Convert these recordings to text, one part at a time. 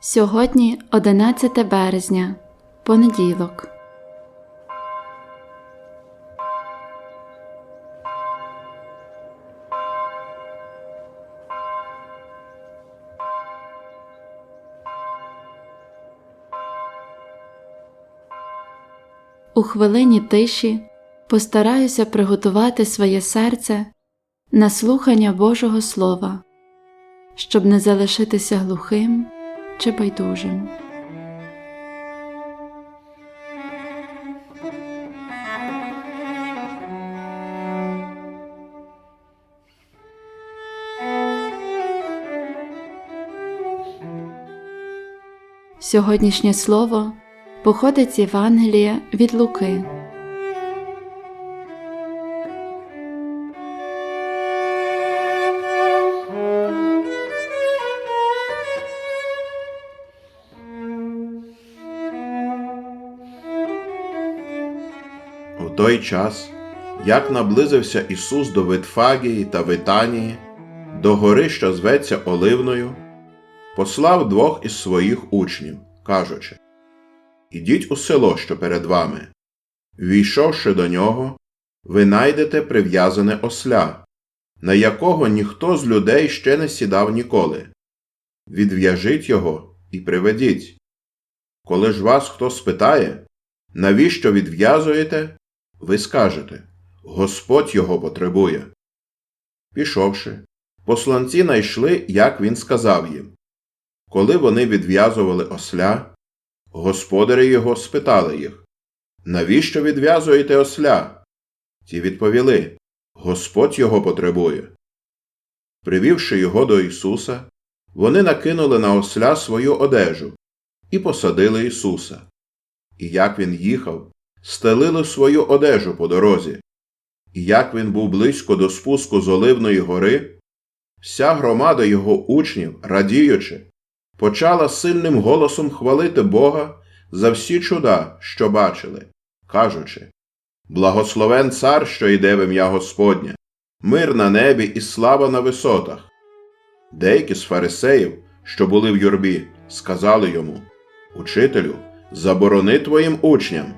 Сьогодні 11 березня, понеділок. У хвилині тиші постараюся приготувати своє серце на слухання Божого Слова, щоб не залишитися глухим чи байдужим. Сьогоднішнє слово походить з Євангелія від Луки. Той час, як наблизився Ісус до Витфагії та Витанії, до гори, що зветься Оливною, послав двох із своїх учнів, кажучи Ідіть у село, що перед вами. Війшовши до нього, ви найдете прив'язане осля, на якого ніхто з людей ще не сідав ніколи. Відв'яжіть його і приведіть. Коли ж вас хто спитає, навіщо відв'язуєте, ви скажете Господь його потребує. Пішовши, посланці найшли, як він сказав їм. Коли вони відв'язували осля, господарі його спитали їх Навіщо відв'язуєте осля? Ті відповіли Господь його потребує. Привівши його до Ісуса, вони накинули на осля свою одежу і посадили Ісуса. І як він їхав, стелили свою одежу по дорозі. І як він був близько до спуску з Оливної гори, вся громада його учнів, радіючи, почала сильним голосом хвалити Бога за всі чуда, що бачили, кажучи Благословен цар, що йде в ім'я Господнє, мир на небі і слава на висотах. Деякі з фарисеїв, що були в юрбі, сказали йому Учителю, заборони твоїм учням.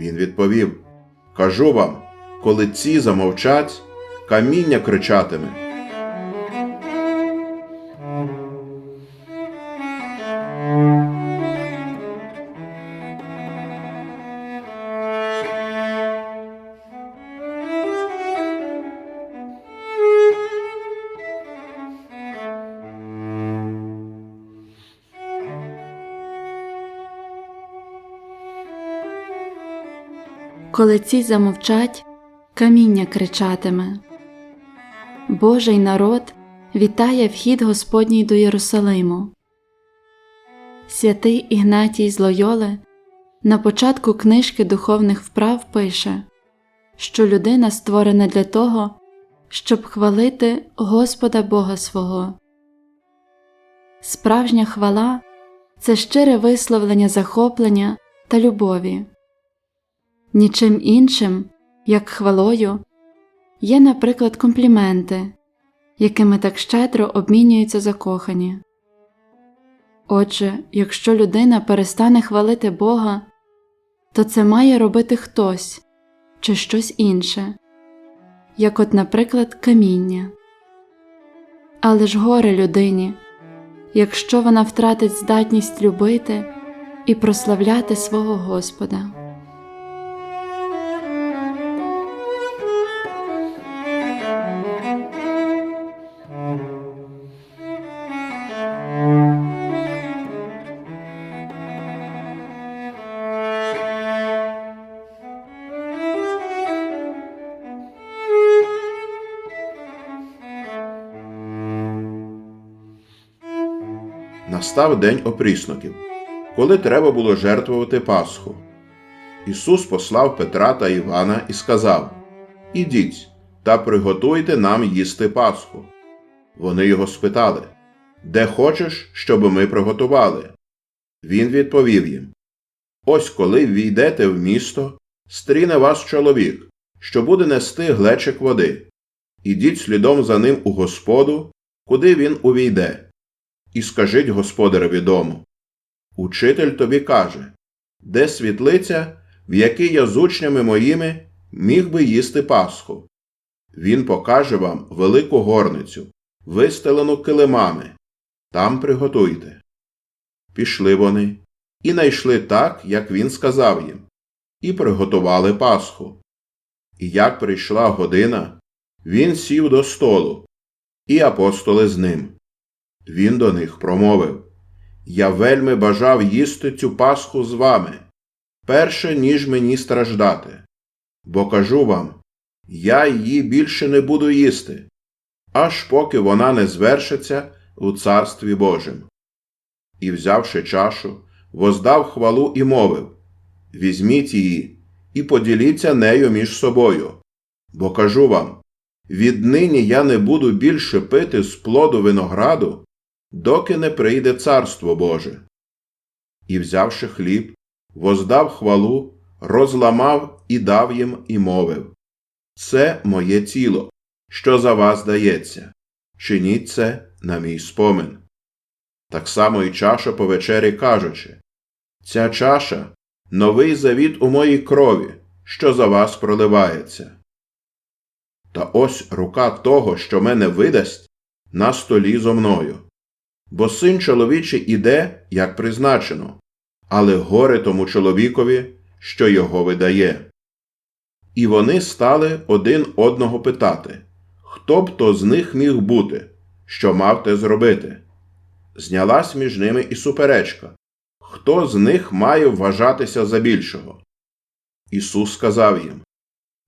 Він відповів Кажу вам, коли ці замовчать, каміння кричатиме. Коли ці замовчать, каміння кричатиме. Божий народ вітає вхід Господній до Єрусалиму. Святий Ігнатій з Лойоли на початку книжки духовних вправ пише, що людина створена для того, щоб хвалити Господа Бога свого. Справжня хвала це щире висловлення захоплення та любові. Нічим іншим, як хвалою, є, наприклад, компліменти, якими так щедро обмінюються закохані. Отже, якщо людина перестане хвалити Бога, то це має робити хтось чи щось інше, як от, наприклад, каміння. Але ж горе людині, якщо вона втратить здатність любити і прославляти свого Господа. Настав день опрісноків, коли треба було жертвувати Пасху. Ісус послав Петра та Івана і сказав Ідіть та приготуйте нам їсти Пасху. Вони його спитали Де хочеш, щоб ми приготували? Він відповів їм Ось коли війдете в місто, стріне вас чоловік, що буде нести глечик води. Ідіть слідом за ним у господу, куди він увійде. І скажіть господареві дому. Учитель тобі каже, де світлиця, в якій я з учнями моїми міг би їсти Пасху. Він покаже вам велику горницю, вистелену килимами. Там приготуйте. Пішли вони і найшли так, як він сказав їм, і приготували Пасху. І як прийшла година, він сів до столу, і апостоли з ним. Він до них промовив Я вельми бажав їсти цю Пасху з вами, перше, ніж мені страждати. Бо кажу вам, я її більше не буду їсти, аж поки вона не звершиться у Царстві Божим. І, взявши чашу, воздав хвалу і мовив Візьміть її і поділіться нею між собою. Бо кажу вам, віднині я не буду більше пити з плоду винограду, доки не прийде Царство Боже. І, взявши хліб, воздав хвалу, розламав і дав їм і мовив Це моє тіло, що за вас дається. Чиніть це на мій спомин. Так само і чаша по вечері кажучи Ця чаша новий завіт у моїй крові, що за вас проливається. Та ось рука того, що мене видасть, на столі зо мною. Бо син чоловічий іде, як призначено, але горе тому чоловікові, що його видає. І вони стали один одного питати, хто б то з них міг бути, що мав те зробити. Знялась між ними і суперечка, хто з них має вважатися за більшого. Ісус сказав їм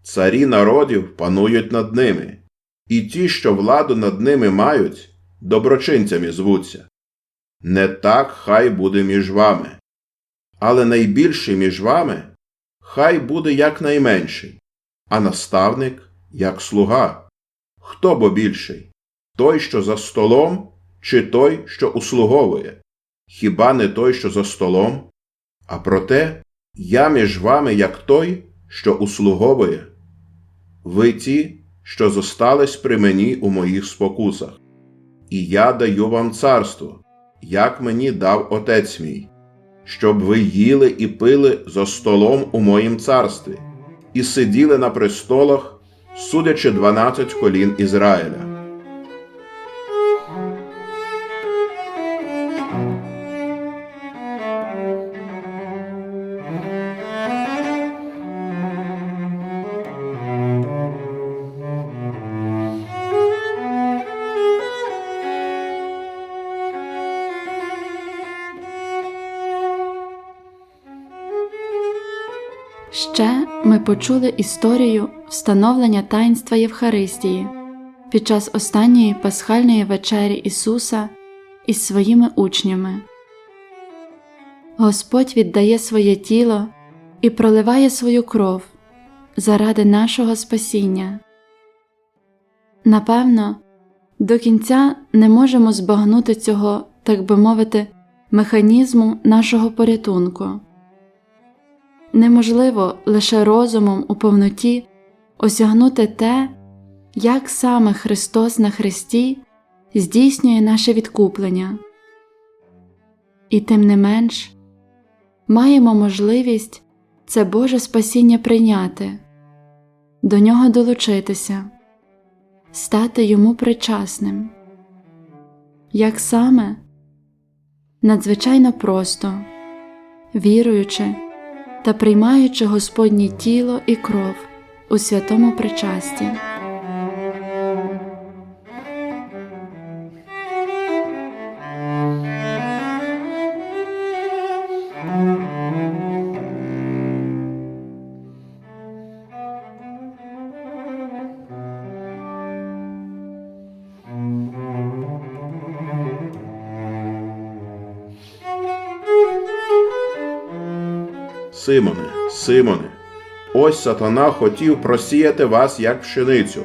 Царі народів панують над ними, і ті, що владу над ними мають, доброчинцями звуться. Не так хай буде між вами. Але найбільший між вами хай буде як найменший, а наставник як слуга. Хто бо більший? Той, що за столом, чи той, що услуговує? Хіба не той, що за столом? А проте я між вами як той, що услуговує. Ви ті, що зостались при мені у моїх спокусах, і я даю вам царство, як мені дав отець мій, щоб ви їли і пили за столом у моїм царстві, і сиділи на престолах, судячи дванадцять колін Ізраїля. Ще ми почули історію встановлення таїнства Євхаристії під час останньої пасхальної вечері Ісуса із своїми учнями. Господь віддає своє тіло і проливає свою кров заради нашого спасіння. Напевно, до кінця не можемо збагнути цього, так би мовити, механізму нашого порятунку. Неможливо лише розумом у повноті осягнути те, як саме Христос на Христі здійснює наше відкуплення. І тим не менш маємо можливість це Боже спасіння прийняти, до нього долучитися, стати йому причасним. Як саме надзвичайно просто, віруючи та приймаючи Господнє тіло і кров у святому причасті. Симоне, Симоне, ось сатана хотів просіяти вас як пшеницю.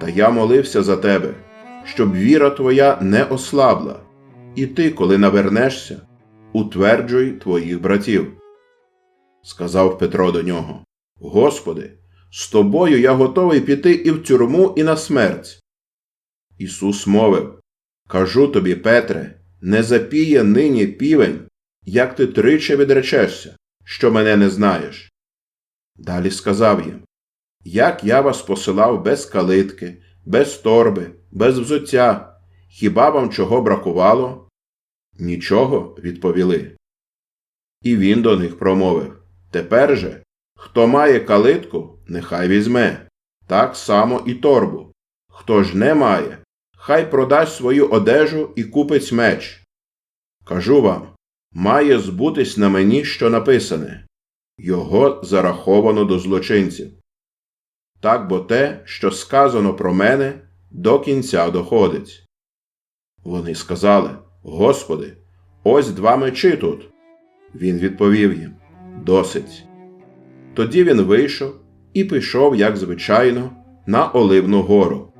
Та я молився за тебе, щоб віра твоя не ослабла, і ти, коли навернешся, утверджуй твоїх братів. Сказав Петро до нього: Господи, з тобою я готовий піти і в тюрму, і на смерть. Ісус мовив: Кажу тобі, Петре, не запіє нині півень, як ти тричі відречешся, що мене не знаєш. Далі сказав їм Як я вас посилав без калитки, без торби, без взуття, хіба вам чого бракувало? Нічого, відповіли. І він до них промовив Тепер же, хто має калитку, нехай візьме, так само і торбу. Хто ж не має, хай продасть свою одежу і купить меч. Кажу вам, має збутись на мені, що написане його зараховано до злочинців. Так бо те, що сказано про мене, до кінця доходить. Вони сказали Господи, ось два мечі тут. Він відповів їм Досить. Тоді він вийшов і пішов, як звичайно, на Оливну гору.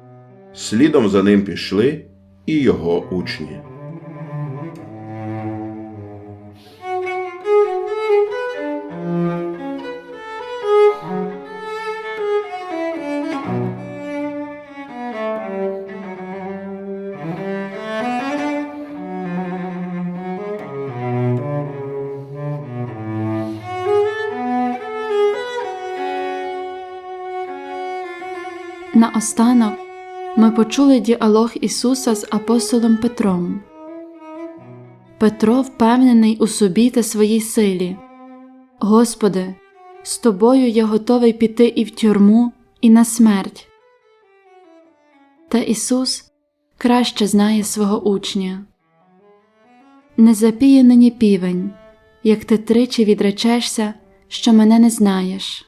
Слідом за ним пішли і його учні. Наостанок ми почули діалог Ісуса з апостолом Петром. Петро впевнений у собі та своїй силі. Господи, з тобою я готовий піти і в тюрму, і на смерть. Та Ісус краще знає свого учня. Не запіє нині півень, як ти тричі відречешся, що мене не знаєш.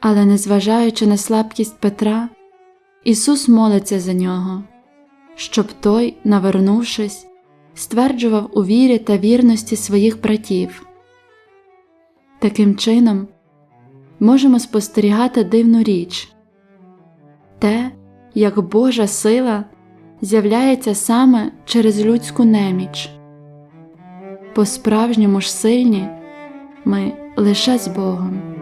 Але, незважаючи на слабкість Петра, Ісус молиться за нього, щоб той, навернувшись, стверджував у вірі та вірності своїх братів. Таким чином, можемо спостерігати дивну річ те, як Божа сила з'являється саме через людську неміч. По справжньому ж сильні ми лише з Богом.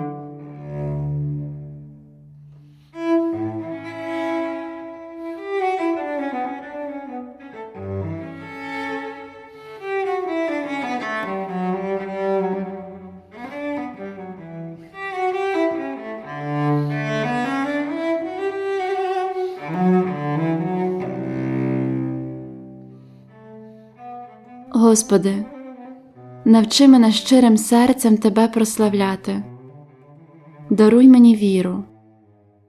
Господи, навчи мене щирим серцем Тебе прославляти, даруй мені віру,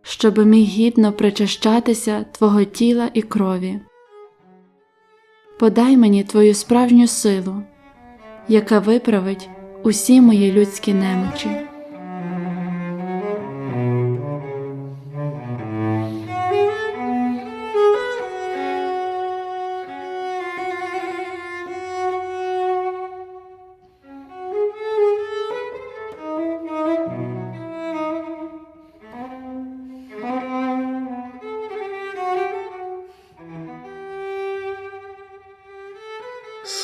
щоби міг гідно причащатися Твого тіла і крові. Подай мені Твою справжню силу, яка виправить усі мої людські немочі.